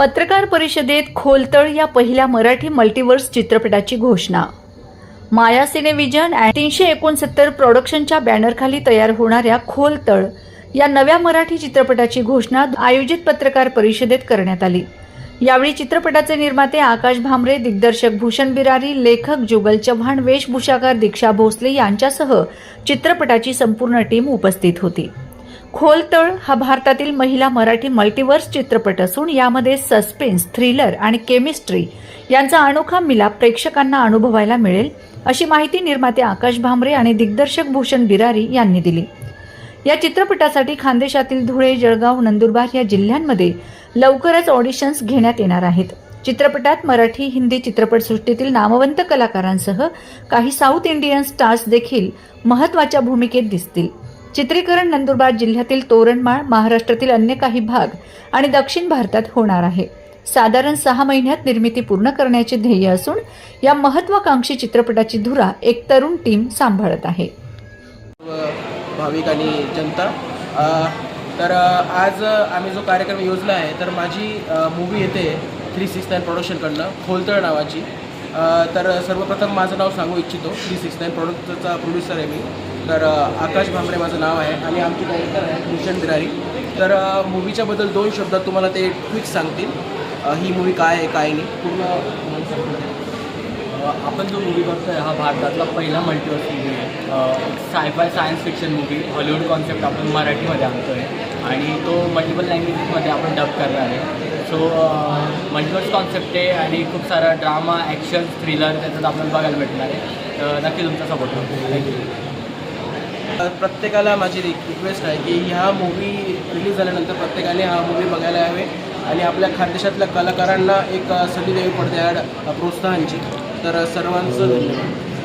पत्रकार परिषदेत खोलतळ या पहिल्या मराठी मल्टिवर्स चित्रपटाची घोषणा. माया सिनेविजन अँड तीनशे एकोणसत्तर प्रोडक्शनच्या बॅनरखाली तयार होणाऱ्या खोलतळ या नव्या मराठी चित्रपटाची घोषणा आयोजित पत्रकार परिषदेत करण्यात आली. यावेळी चित्रपटाचे निर्माते आकाश भामरे दिग्दर्शक भूषण बिरारी लेखक जुगल चव्हाण वेशभूषाकार दीक्षा भोसले यांच्यासह चित्रपटाची संपूर्ण टीम उपस्थित होती. खोलतळ हा भारतातील महिला मराठी मल्टिवर्स चित्रपट असून यामध्ये सस्पेन्स थ्रिलर आणि केमिस्ट्री यांचा अनोखा मिलाप प्रेक्षकांना अनुभवायला मिळेल अशी माहिती निर्माते आकाश भामरे आणि दिग्दर्शक भूषण बिरारी यांनी दिली. या चित्रपटासाठी खानदेशातील धुळे जळगाव नंदुरबार या जिल्ह्यांमध्ये लवकरच ऑडिशन्स घेण्यात येणार आहेत. चित्रपटात मराठी हिंदी चित्रपटसृष्टीतील नामवंत कलाकारांसह काही साऊथ इंडियन स्टार्स देखील महत्त्वाच्या भूमिकेत दिसतील. चित्रीकरण नंदुरबार जिल्ह्यातील तोरणमाळ महाराष्ट्रातील अन्य काही भाग आणि दक्षिण भारतात होणार आहे. साधारण सहा महिन्यात निर्मिती पूर्ण करण्याचे ध्येय असून या महत्वाकांक्षी चित्रपटाची धुरा एक तरुण टीम सांभाळत आहे. भाविक आणि जनता तर आज आम्ही जो कार्यक्रम योजला आहे तर माझी मूवी येते थ्री सिक्स नाईन प्रोडक्शनकडनं खोलतळ नावाची. तर सर्वप्रथम माझं नाव सांगू इच्छितो थ्री सिक्स नाईन प्रोडक्टचा प्रोड्युसर आहे मी. तर आकाश भांबरे माझं नाव आहे आणि आमची डायरेक्टर आहे भूषण बिरारी. तर मूवीच्या बद्दल दोन शब्दात तुम्हाला ते ट्विक सांगतील. ही मूवी काय आहे काय नाही. पूर्ण आपण जो मूवी बघतोय हा भारतातला पहिला मल्टीवर्स मूवी आहे. Sci fi science fiction movie Hollywood concept आपण मराठीमध्ये आणतोय. आणि तो मल्टिपल लँग्वेजेसमध्ये आपण डब करणार आहे. सो मल्टिवर्स कॉन्सेप्ट आहे आणि खूप सारा ड्रामा ॲक्शन थ्रिलर त्याच्यात आपल्याला बघायला भेटणार आहे. तर नक्की तुमचा सपोर्ट होतो थँक्यू प्रत्येकाला माझी रिक्वेस्ट आहे की ह्या मूवी रिलीज झाल्यानंतर प्रत्येकाने हा मूवी बघायला यावे आणि आपल्या खानदेशातल्या कलाकारांना एक संधी द्यावी पडते ॲड प्रोत्साहनची. तर सर्वांचं धन्यवाद.